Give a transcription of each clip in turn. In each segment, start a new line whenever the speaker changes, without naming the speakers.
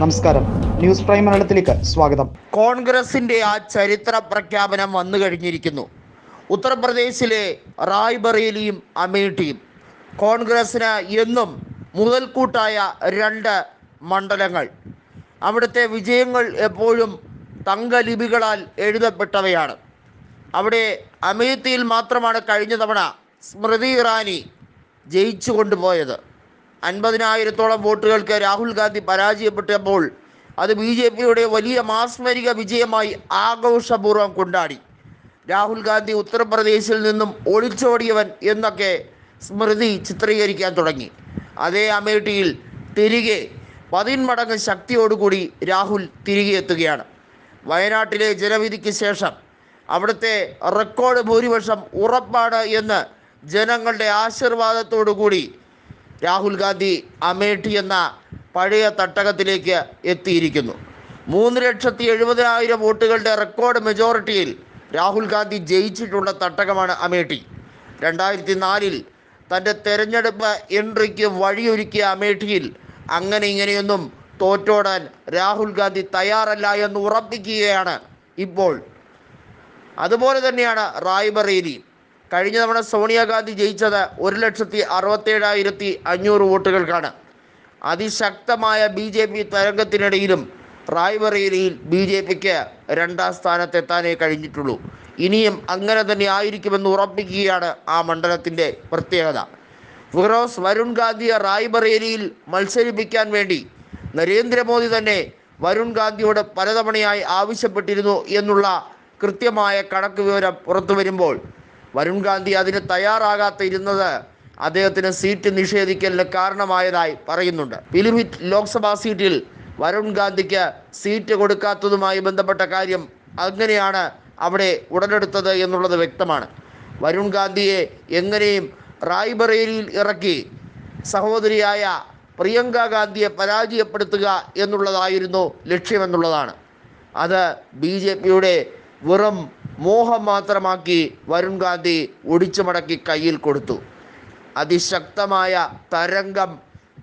നമസ്കാരം. News prime മലയാളത്തിലേക്ക് സ്വാഗതം.
കോൺഗ്രസിന്റെ ആ ചരിത്ര പ്രഖ്യാപനം വന്നു കഴിഞ്ഞിരിക്കുന്നു. ഉത്തർപ്രദേശിലെ റായ്ബറേലിയും അമേഠിയും കോൺഗ്രസിന് എന്നും മുതൽക്കൂട്ടായ രണ്ട് മണ്ഡലങ്ങൾ. അവിടുത്തെ വിജയങ്ങൾ എപ്പോഴും തങ്കലിപികളാൽ എഴുതപ്പെട്ടവയാണ്. അവിടെ അമേത്തിയിൽ മാത്രമാണ് കഴിഞ്ഞ തവണ സ്മൃതി ഇറാനി ജയിച്ചു കൊണ്ടുപോയത് അൻപതിനായിരത്തോളം വോട്ടുകൾക്ക് രാഹുൽ ഗാന്ധി പരാജയപ്പെട്ടപ്പോൾ അത് ബി ജെ പിയുടെ വലിയ മാസ്മരിക വിജയമായി ആഘോഷപൂർവം കൊണ്ടാടി. രാഹുൽ ഗാന്ധി ഉത്തർപ്രദേശിൽ നിന്നും ഒളിച്ചോടിയവൻ എന്നൊക്കെ സ്മൃതി ചിത്രീകരിക്കാൻ തുടങ്ങി. അതേ അമേഠിയിൽ തിരികെ പതിന്മടങ്ങ് ശക്തിയോടുകൂടി രാഹുൽ തിരികെ എത്തുകയാണ്. വയനാട്ടിലെ ജനവിധിക്ക് ശേഷം അവിടുത്തെ റെക്കോർഡ് ഭൂരിപക്ഷം ഉറപ്പാണ് എന്ന് ജനങ്ങളുടെ ആശീർവാദത്തോടു കൂടി രാഹുൽ ഗാന്ധി അമേഠി എന്ന പഴയ തട്ടകത്തിലേക്ക് എത്തിയിരിക്കുന്നു. മൂന്ന് ലക്ഷത്തി എഴുപതിനായിരം വോട്ടുകളുടെ റെക്കോർഡ് മെജോറിറ്റിയിൽ രാഹുൽ ഗാന്ധി ജയിച്ചിട്ടുള്ള തട്ടകമാണ് അമേഠി. രണ്ടായിരത്തി നാലിൽ തന്റെ തെരഞ്ഞെടുപ്പ് എൻട്രിക്ക് വഴിയൊരുക്കിയ അമേഠിയിൽ അങ്ങനെ ഇങ്ങനെയൊന്നും തോറ്റോടാൻ രാഹുൽ ഗാന്ധി തയ്യാറല്ല എന്ന് ഉറപ്പിക്കുകയാണ് ഇപ്പോൾ. അതുപോലെ തന്നെയാണ് റായ്ബറേലി. കഴിഞ്ഞ തവണ സോണിയാഗാന്ധി ജയിച്ചത് ഒരു ലക്ഷത്തി അറുപത്തേഴായിരത്തി അഞ്ഞൂറ് വോട്ടുകൾക്കാണ്. അതിശക്തമായ ബി ജെ പി തരംഗത്തിനിടയിലും റായ്ബറേലിയിൽ ബി ജെ പിക്ക് രണ്ടാം സ്ഥാനത്തെത്താനേ കഴിഞ്ഞിട്ടുള്ളൂ. ഇനിയും അങ്ങനെ തന്നെ ആയിരിക്കുമെന്ന് ഉറപ്പിക്കുകയാണ് ആ മണ്ഡലത്തിന്റെ പ്രത്യേകത. ഫിറോസ് വരുൺ ഗാന്ധിയെ റായ്ബറേലിയിൽ മത്സരിപ്പിക്കാൻ വേണ്ടി നരേന്ദ്രമോദി തന്നെ വരുൺ ഗാന്ധിയോട് പലതവണയായി ആവശ്യപ്പെട്ടിരുന്നു എന്നുള്ള കൃത്യമായ കണക്ക് വിവരം പുറത്തു വരുമ്പോൾ വരുൺ ഗാന്ധി അതിന് തയ്യാറാകാത്ത ഇരുന്നത് അദ്ദേഹത്തിന് സീറ്റ് നിഷേധിക്കലിന് കാരണമായതായി പറയുന്നുണ്ട്. പിലിഭിറ്റ് ലോക്സഭാ സീറ്റിൽ വരുൺ ഗാന്ധിക്ക് സീറ്റ് കൊടുക്കാത്തതുമായി ബന്ധപ്പെട്ട കാര്യം അങ്ങനെയാണ് അവിടെ ഉടലെടുത്തത് എന്നുള്ളത് വ്യക്തമാണ്. വരുൺ ഗാന്ധിയെ എങ്ങനെയും റായ്ബറേലിയിൽ ഇറക്കി സഹോദരിയായ പ്രിയങ്ക ഗാന്ധിയെ പരാജയപ്പെടുത്തുക എന്നുള്ളതായിരുന്നു ലക്ഷ്യമെന്നുള്ളതാണ്. അത് ബി ജെ പിയുടെ വെറും മോഹം മാത്രമാക്കി വരുൺ ഗാന്ധി ഒടിച്ചു മടക്കി കയ്യിൽ കൊടുത്തു. അതിശക്തമായ തരംഗം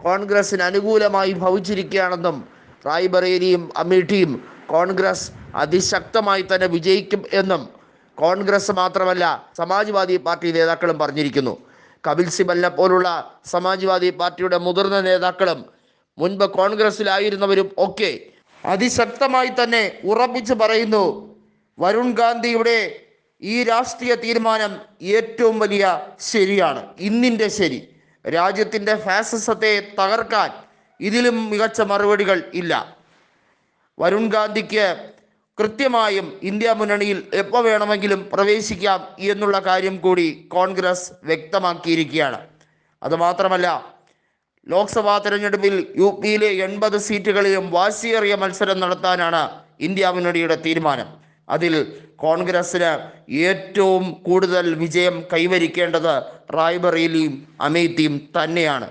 കോൺഗ്രസിന് അനുകൂലമായി ഭവിച്ചിരിക്കുകയാണെന്നും റായ്ബറേലിയും അമേഠിയും കോൺഗ്രസ് അതിശക്തമായി തന്നെ വിജയിക്കും എന്നും കോൺഗ്രസ് മാത്രമല്ല സമാജ്വാദി പാർട്ടി നേതാക്കളും പറഞ്ഞിരിക്കുന്നു. കപിൽ സിബലിനെ പോലുള്ള സമാജ്വാദി പാർട്ടിയുടെ മുതിർന്ന നേതാക്കളും മുൻപ് കോൺഗ്രസിലായിരുന്നവരും ഒക്കെ അതിശക്തമായി തന്നെ ഉറപ്പിച്ച് പറയുന്നു വരുൺ ഗാന്ധിയുടെ ഈ രാഷ്ട്രീയ തീരുമാനം ഏറ്റവും വലിയ ശരിയാണ്. ഇന്നിന്റെ ശരി. രാജ്യത്തിന്റെ ഫാസിസത്തെ തകർക്കാൻ ഇതിലും മികച്ച മറുപടികൾ ഇല്ല. വരുൺ ഗാന്ധിക്ക് കൃത്യമായും ഇന്ത്യ മുന്നണിയിൽ എപ്പോൾ വേണമെങ്കിലും പ്രവേശിക്കാം എന്നുള്ള കാര്യം കൂടി കോൺഗ്രസ് വ്യക്തമാക്കിയിരിക്കുകയാണ്. അതുമാത്രമല്ല ലോക്സഭാ തെരഞ്ഞെടുപ്പിൽ യു പിയിലെ എൺപത് സീറ്റുകളിലും വാശിയേറിയ മത്സരം നടത്താനാണ് ഇന്ത്യ മുന്നണിയുടെ തീരുമാനം. അതിൽ കോൺഗ്രസിന് ഏറ്റവും കൂടുതൽ വിജയം കൈവരിക്കേണ്ടത് റായ്ബറേലിയും അമേത്തിയും തന്നെയാണ്.